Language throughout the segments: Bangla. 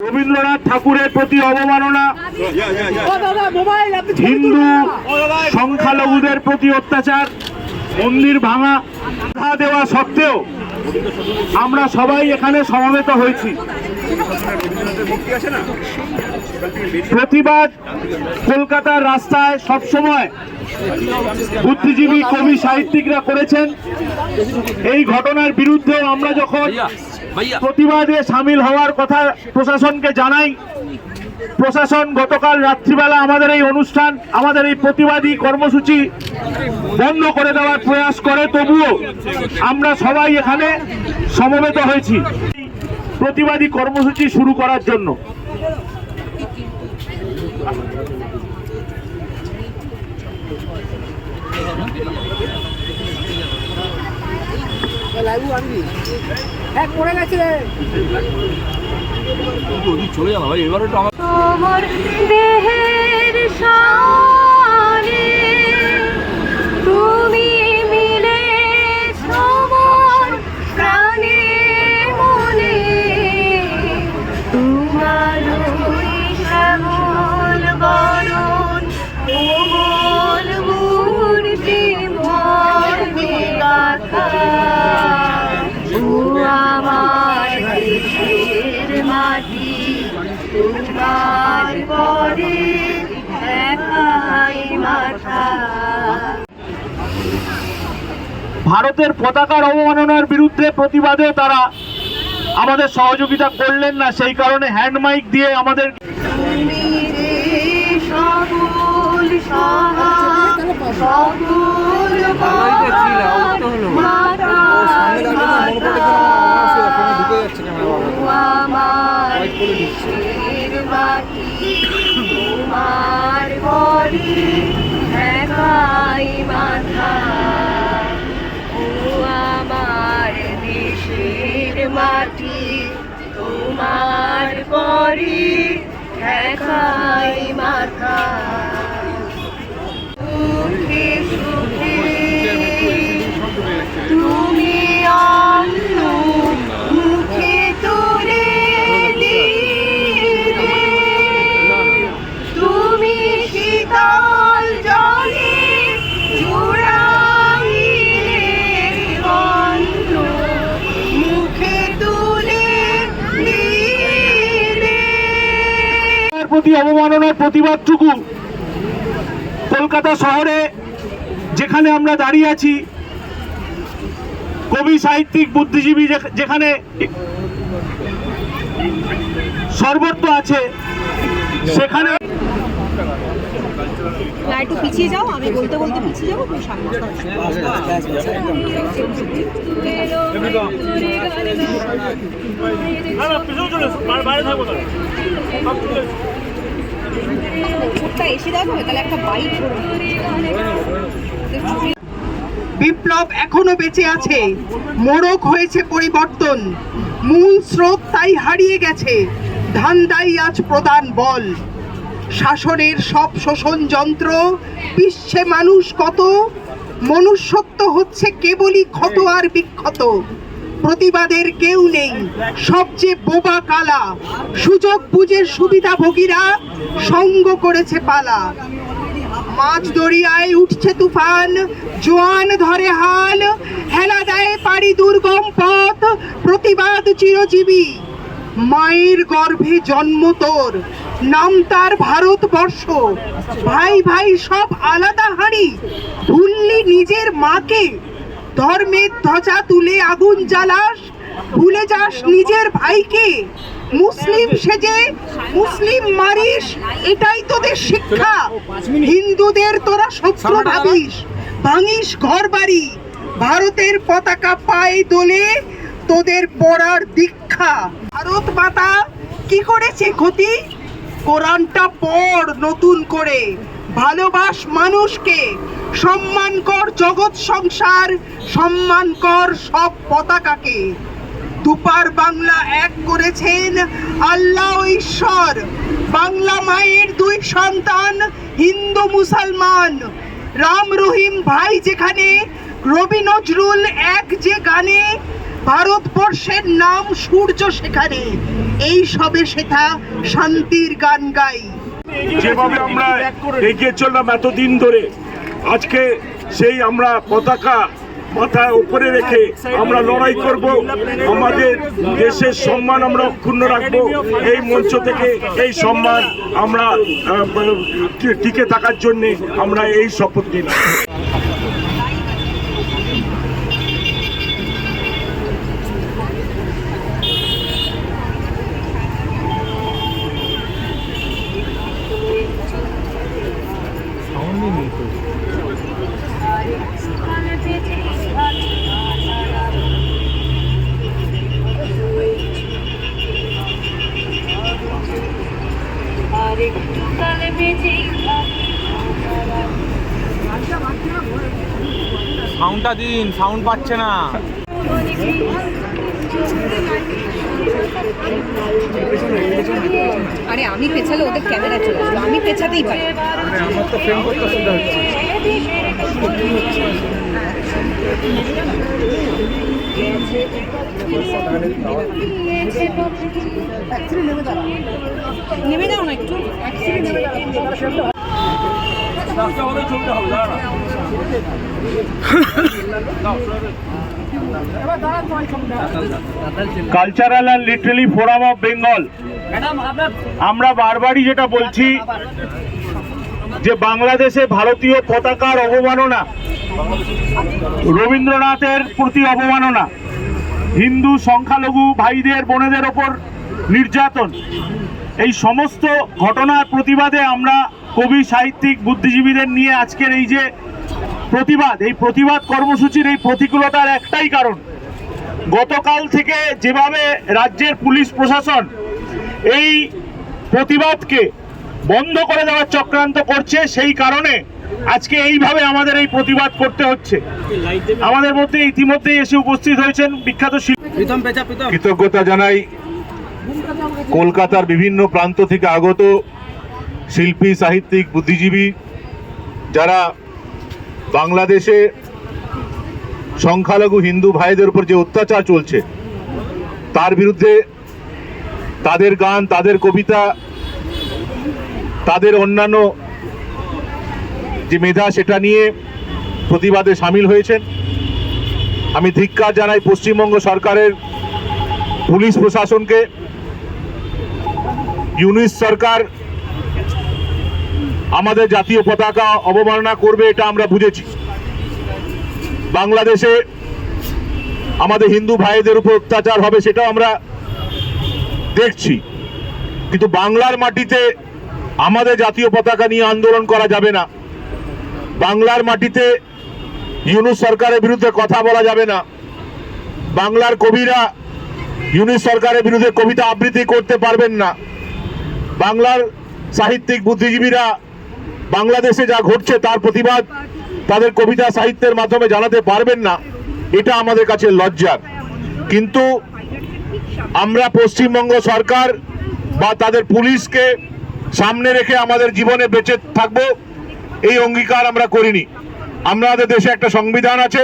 রবীন্দ্রনাথ ঠাকুরের প্রতি অবমাননা। হিন্দু সংখ্যালঘুদের প্রতি অত্যাচার, মন্দির ভাঙা, বাধা দেওয়া সত্ত্বেও আমরা সবাই এখানে সমবেত হয়েছি। প্রতিবাদ কলকাতার রাস্তায় সবসময় বুদ্ধিজীবী কবি সাহিত্যিকরা করেছেন। এই ঘটনার বিরুদ্ধেও আমরা যখন প্রতিবাদে সামিল হওয়ার কথা প্রশাসনকে জানাই প্রশাসন গতকাল রাত্রিবেলা আমাদের এই অনুষ্ঠান আমাদের এই প্রতিবাদী কর্মসূচি বন্ধ করে দেওয়ার প্রয়াস করে। তবুও আমরা সবাই এখানে সমবেত হয়েছি। প্রতিবাদী কর্মসূচি শুরু করার জন্য। লাইভও যাব এবারে তো আমার তোমার দেহের সারে ভারতের পতাকার অবমাননার বিরুদ্ধে প্রতিবাদে তারা আমাদের সহযোগিতা করলেন না সেই কারণে হ্যান্ড মাইক দিয়ে আমাদের তোমার তোমার প্রতি অবমাননার প্রতিবাদটুকু কলকাতা শহরে যেখানে আমরা দাঁড়িয়ে আছি কবি সাহিত্যিক বুদ্ধিজীবী যেখানে সর্বত্র আছে সেখানে না একটু পিছিয়ে যাও আমি বলতে বলতে পিছিয়ে যাব সামনে বিপ্লব এখনও বেঁচে আছে। মোড়ক হয়েছে পরিবর্তন। মূল স্রোত তাই হারিয়ে গেছে। ধান্দাই আজ প্রধান বল। শাসনের সব শোষণ যন্ত্র, বিশ্বে মানুষ কত? মনুষ্যত্ব হচ্ছে কেবলই ক্ষত আর বিক্ষত। প্রতিবাদের কেউ নেই। সবচেয়ে বোবা কালা, সুযোগ বুঝে সুবিধাভোগীরা সঙ্গ করেছে পালা। মাছ দরিয়ায় উঠছে তুফান, জোয়ান ধরে হাল, হেলা দেয় পাড়ি দুর্গম পথ, প্রতিবাদ চিরজীবী। মায়ের গর্ভে জন্ম তোর, নাম তার ভারতবর্ষ। ভাই ভাই সব আলাদা হাঁড়ি, ভুললি নিজের মাকে ধর্মের ধ্বজা তুলে আগুন জ্বালাস ভুলে যাস নিজের ভাইকে। মুসলিম সেজে মুসলিম মারিস এটাই তোদের শিক্ষা। হিন্দুদের তোরা শত্রু ভাবিস ভাঙিস ঘর বাড়ি ভারতের পতাকা পায়ে দোলে তোদের পড়ার দীক্ষা। ভারত মাতা কি করেছে ক্ষতি? কোরআনটা পড় নতুন করে। ভালোবাস মানুষকে সম্মান কর জগৎ সংসার সম্মান কর সব পতাকাকে দুপার বাংলা এক করেছেন আল্লাহ ঈশ্বর। বাংলা মায়ের দুই সন্তান, হিন্দু মুসলমান। রাম রহিম ভাই যেখানে, রবি নজরুল এক যে গানে, ভারতবর্ষের নাম সূর্য সেখানে। এই সবে সেটা শান্তির গান গাই। যেভাবে আমরা এগিয়ে চললাম এতদিন ধরে আজকে সেই আমরা পতাকা মাথায় উপরে রেখে আমরা লড়াই করব। আমাদের দেশের সম্মান আমরা অক্ষুণ্ণ রাখব। এই মঞ্চ থেকে এই সম্মান আমরা টিকে থাকার জন্যে আমরা এই শপথ নিলাম সাউন্ডটা দিন সাউন্ড পাচ্ছে না। আরে আমি পেছালে ওদের ক্যামেরা চলে আসবে। আমি পেছাতেই পারি। আমার তো ফ্রেম করতে অসুবিধা হচ্ছে। নেমে যাও না একটু। Cultural and literary forum of Bengal আমরা বারবারই যেটা বলছি যে বাংলাদেশে ভারতীয় পতাকার অবমাননা রবীন্দ্রনাথের প্রতি অবমাননা হিন্দু সংখ্যালঘু ভাইদের বোনেদের ওপর নির্যাতন এই সমস্ত ঘটনার প্রতিবাদে আমরা কবি সাহিত্যিক বুদ্ধিজীবীদের নিয়ে আজকের এই যে প্রতিবাদ এই প্রতিবাদ কর্মসূচির এই প্রতিকূলতার একটাই কারণ। গতকাল থেকে যেভাবে রাজ্যের পুলিশ প্রশাসন এই প্রতিবাদকে বন্ধ করে দেওয়ার চক্রান্ত করছে সেই কারণে আজকে এইভাবে আমাদের এই প্রতিবাদ করতে হচ্ছে। আমাদের মধ্যে ইতিমধ্যেই এসে উপস্থিত হয়েছেন বিখ্যাত কৃতজ্ঞতা জানাই। কলকাতার বিভিন্ন প্রান্ত থেকে আগত শিল্পী, সাহিত্যিক, বুদ্ধিজীবী যারা বাংলাদেশে সংখ্যালঘু হিন্দু ভাইদের উপর যে অত্যাচার চলছে, তার বিরুদ্ধে তাদের গান, তাদের কবিতা, তাদের অন্যান্য যে মেধা, সেটা নিয়ে প্রতিবাদে সামিল হয়েছেন। আমি ধিক্কার জানাই পশ্চিমবঙ্গ সরকারের পুলিশ প্রশাসনকে। ইউনিস সরকার আমাদের জাতীয় পতাকা অবমাননা করবে, এটা আমরা বুঝেছি। বাংলাদেশে আমাদের হিন্দু ভাইদের উপর অত্যাচার হবে, সেটাও আমরা দেখছি। কিন্তু বাংলার মাটিতে আমাদের জাতীয় পতাকা নিয়ে আন্দোলন করা যাবে না। বাংলার মাটিতে ইউনুস সরকারের বিরুদ্ধে কথা বলা যাবে না। বাংলার কবিরা ইউনিস সরকারের বিরুদ্ধে কবিতা আবৃত্তি করতে পারবেন না। বাংলার সাহিত্যিক বুদ্ধিজীবীরা বাংলাদেশে যা ঘটছে তার প্রতিবাদ তাদের কবিতা সাহিত্যের মাধ্যমে জানাতে পারবেন না, এটা আমাদের কাছে লজ্জার। কিন্তু আমরা পশ্চিমবঙ্গ সরকার বা তাদের পুলিশকে সামনে রেখে আমাদের জীবনে বেঁচে থাকব, এই অঙ্গীকার আমরা করিনি। আমাদের দেশে একটা সংবিধান আছে,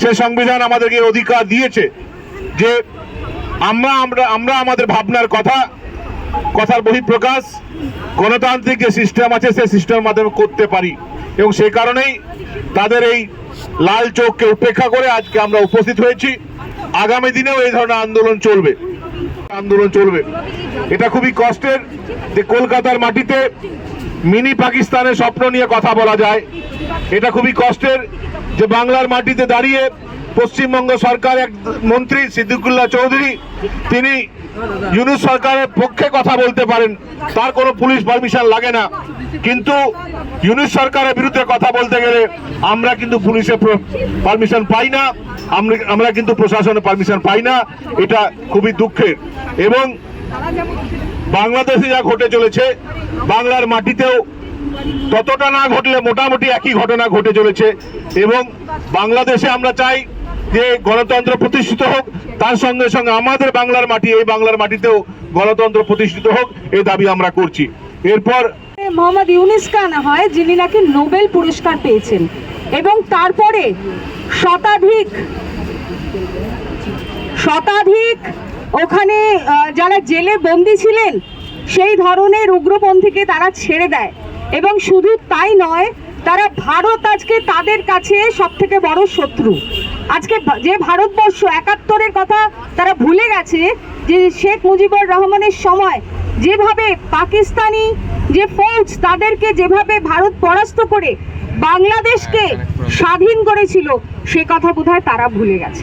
সে সংবিধান আমাদেরকে অধিকার দিয়েছে যে আমরা আমরা আমরা আমাদের ভাবনার কথা, কথার বহিঃপ্রকাশ গণতান্ত্রিক যে সিস্টেম আছে, সেই সিস্টেমের মাধ্যমে করতে পারি। এবং সেই কারণেই তাদের এই লাল চোখকে উপেক্ষা করে আজকে আমরা উপস্থিত হয়েছি। আগামী দিনেও এই ধরনের আন্দোলন চলবে। আন্দোলন চলবে। এটা খুবই কষ্টের যে কলকাতার মাটিতে মিনি পাকিস্তানের স্বপ্ন নিয়ে কথা বলা যায়। এটা খুবই কষ্টের যে বাংলার মাটিতে দাঁড়িয়ে পশ্চিমবঙ্গ সরকার এক মন্ত্রী সিদ্দিকুল্লাহ চৌধুরী, তিনি ইউনুস সরকারের পক্ষে কথা বলতে পারেন, তার কোনো পুলিশ পারমিশন লাগে না। কিন্তু ইউনুস সরকারের বিরুদ্ধে কথা বলতে গেলে আমরা কিন্তু পুলিশের পারমিশন পাই না, আমরা কিন্তু প্রশাসনের পারমিশন পাই না, এটা খুবই দুঃখের। এবং বাংলাদেশে যা ঘটে চলেছে, বাংলার মাটিতেও ততটা না ঘটলে মোটামুটি একই ঘটনা ঘটে চলেছে। এবং বাংলাদেশে আমরা চাই যে গণতন্ত্র প্রতিষ্ঠিত হোক, তার সঙ্গে সঙ্গে আমাদের বাংলার মাটি, এই বাংলার মাটিতেও গণতন্ত্র প্রতিষ্ঠিত হোক, এই দাবি আমরা করছি। এরপর মোহাম্মদ ইউনিস আনা হয়, যিনি নাকি নোবেল পুরস্কার পেয়েছেন। এবং তারপরে শতাধিক শতাধিক ওখানে যারা জেলে বন্দি ছিলেন, সেই ধরনের উগ্রপন্থীকে তারা ছেড়ে দেয়। এবং শুধু তাই নয়, তারা ভারত আজকে তাদের কাছে সব থেকে বড় শত্রু। আজকে যে ভারতবর্ষ একাত্তরের কথা তারা ভুলে গেছে যে শেখ মুজিবুর রহমানের সময় যেভাবে পাকিস্তানি যে ফৌজ তাদেরকে যেভাবে ভারত পরাস্ত করে বাংলাদেশকে স্বাধীন করেছিল, সে কথা বোধহয় তারা ভুলে গেছে।